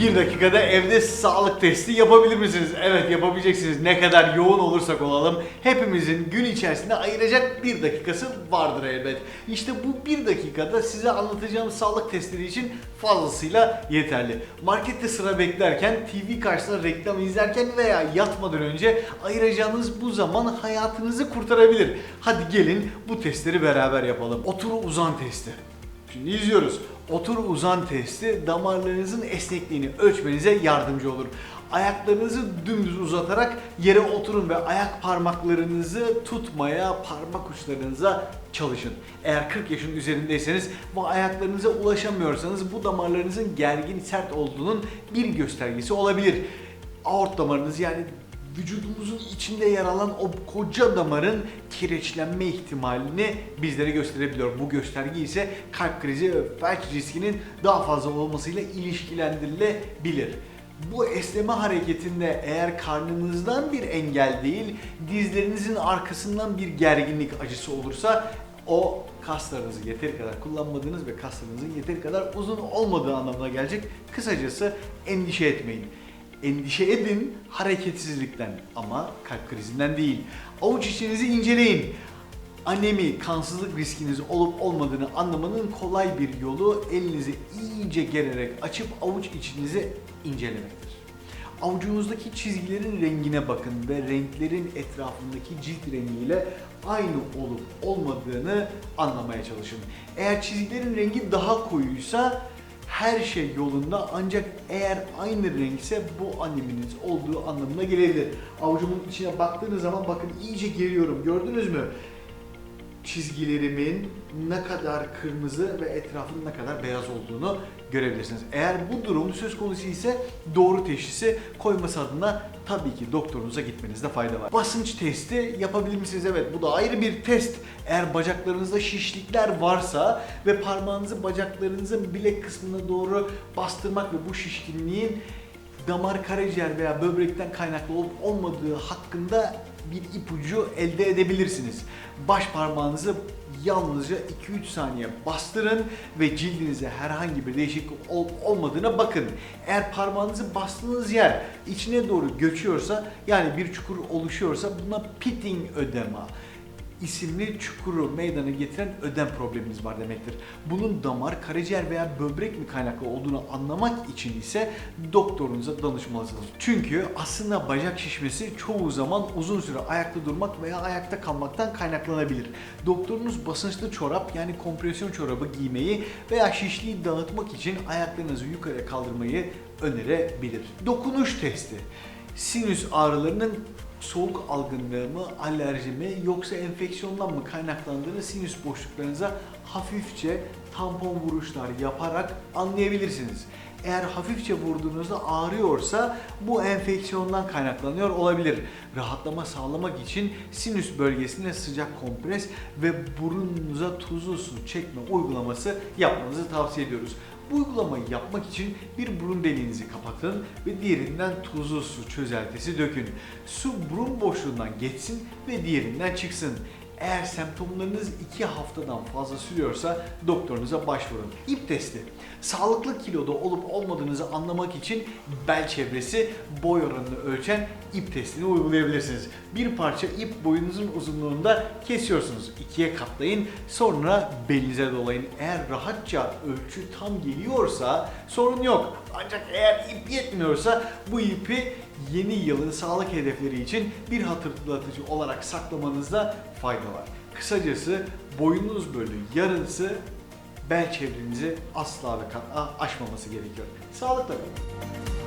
Bir dakikada evde sağlık testi yapabilir misiniz? Evet yapabileceksiniz. Ne kadar yoğun olursak olalım hepimizin gün içerisinde ayıracak bir dakikası vardır elbet. İşte bu bir dakikada size anlatacağım sağlık testleri için fazlasıyla yeterli. Markette sıra beklerken, TV karşısında reklam izlerken veya yatmadan önce ayıracağınız bu zaman hayatınızı kurtarabilir. Hadi gelin bu testleri beraber yapalım. Otur uzan testi. Şimdi izliyoruz. Otur uzan testi damarlarınızın esnekliğini ölçmenize yardımcı olur. Ayaklarınızı dümdüz uzatarak yere oturun ve ayak parmaklarınızı tutmaya, parmak uçlarınıza çalışın. Eğer 40 yaşın üzerindeyseniz ve ayaklarınıza ulaşamıyorsanız bu damarlarınızın gergin, sert olduğunun bir göstergesi olabilir. Aort damarınız yani vücudumuzun içinde yer alan o koca damarın kireçlenme ihtimalini bizlere gösterebiliyor. Bu gösterge ise kalp krizi ve felç riskinin daha fazla olmasıyla ilişkilendirilebilir. Bu esneme hareketinde eğer karnınızdan bir engel değil, dizlerinizin arkasından bir gerginlik acısı olursa o kaslarınızı yeteri kadar kullanmadığınız ve kaslarınızın yeteri kadar uzun olmadığı anlamına gelecek. Kısacası endişe etmeyin. Endişe edin hareketsizlikten ama kalp krizinden değil. Avuç içinizi inceleyin. Anemi, kansızlık riskiniz olup olmadığını anlamanın kolay bir yolu elinizi iyice gererek açıp avuç içinizi incelemektir. Avucunuzdaki çizgilerin rengine bakın ve renklerin etrafındaki cilt rengiyle aynı olup olmadığını anlamaya çalışın. Eğer çizgilerin rengi daha koyuysa her şey yolunda ancak eğer aynı renkse bu aneminiz olduğu anlamına gelebilir. Avucumun içine baktığınız zaman bakın iyice geriyorum gördünüz mü? çizgilerimin ne kadar kırmızı ve etrafının ne kadar beyaz olduğunu görebilirsiniz. Eğer bu durum söz konusu ise doğru teşhisi koyması adına tabii ki doktorunuza gitmenizde fayda var. Basınç testi yapabilir? Evet bu da ayrı bir test. Eğer bacaklarınızda şişlikler varsa ve parmağınızı bacaklarınızın bilek kısmına doğru bastırmak ve bu şişkinliğin damar, karaciğer veya böbrekten kaynaklı olup olmadığı hakkında bir ipucu elde edebilirsiniz. Baş parmağınızı yalnızca 2-3 saniye bastırın ve cildinize herhangi bir değişiklik olup olmadığına bakın. Eğer parmağınızı bastığınız yer içine doğru göçüyorsa yani bir çukur oluşuyorsa buna pitting ödema isimli çukuru meydana getiren ödem probleminiz var demektir. Bunun damar, karaciğer veya böbrek mi kaynaklı olduğunu anlamak için ise doktorunuza danışmalısınız. Çünkü aslında bacak şişmesi çoğu zaman uzun süre ayakta durmak veya ayakta kalmaktan kaynaklanabilir. Doktorunuz basınçlı çorap yani kompresyon çorabı giymeyi veya şişliği dağıtmak için ayaklarınızı yukarıya kaldırmayı önerebilir. Dokunuş testi. Sinüs ağrılarının soğuk algınlığı mı, alerji mi yoksa enfeksiyondan mı kaynaklandığını sinüs boşluklarınıza hafifçe tampon vuruşlar yaparak anlayabilirsiniz. Eğer hafifçe vurduğunuzda ağrıyorsa bu enfeksiyondan kaynaklanıyor olabilir. Rahatlama sağlamak için sinüs bölgesine sıcak kompres ve burnunuza tuzlu su çekme uygulaması yapmanızı tavsiye ediyoruz. Bu uygulamayı yapmak için bir burun deliğinizi kapatın ve diğerinden tuzlu su çözeltisi dökün. Su burun boşluğundan geçsin ve diğerinden çıksın. Eğer semptomlarınız 2 haftadan fazla sürüyorsa doktorunuza başvurun. İp testi. Sağlıklı kiloda olup olmadığınızı anlamak için bel çevresi boy oranını ölçen ip testini uygulayabilirsiniz. Bir parça ip boyunuzun uzunluğunda kesiyorsunuz. ikiye katlayın sonra belinize dolayın. Eğer rahatça ölçü tam geliyorsa sorun yok. Ancak eğer ip yetmiyorsa bu ipi yeni yılın sağlık hedefleri için bir hatırlatıcı olarak saklamanızda fayda var. Kısacası boyunuz bölü yarısı bel çevrenizi asla ve kat'a aşmaması gerekiyor. Sağlıkla kalın.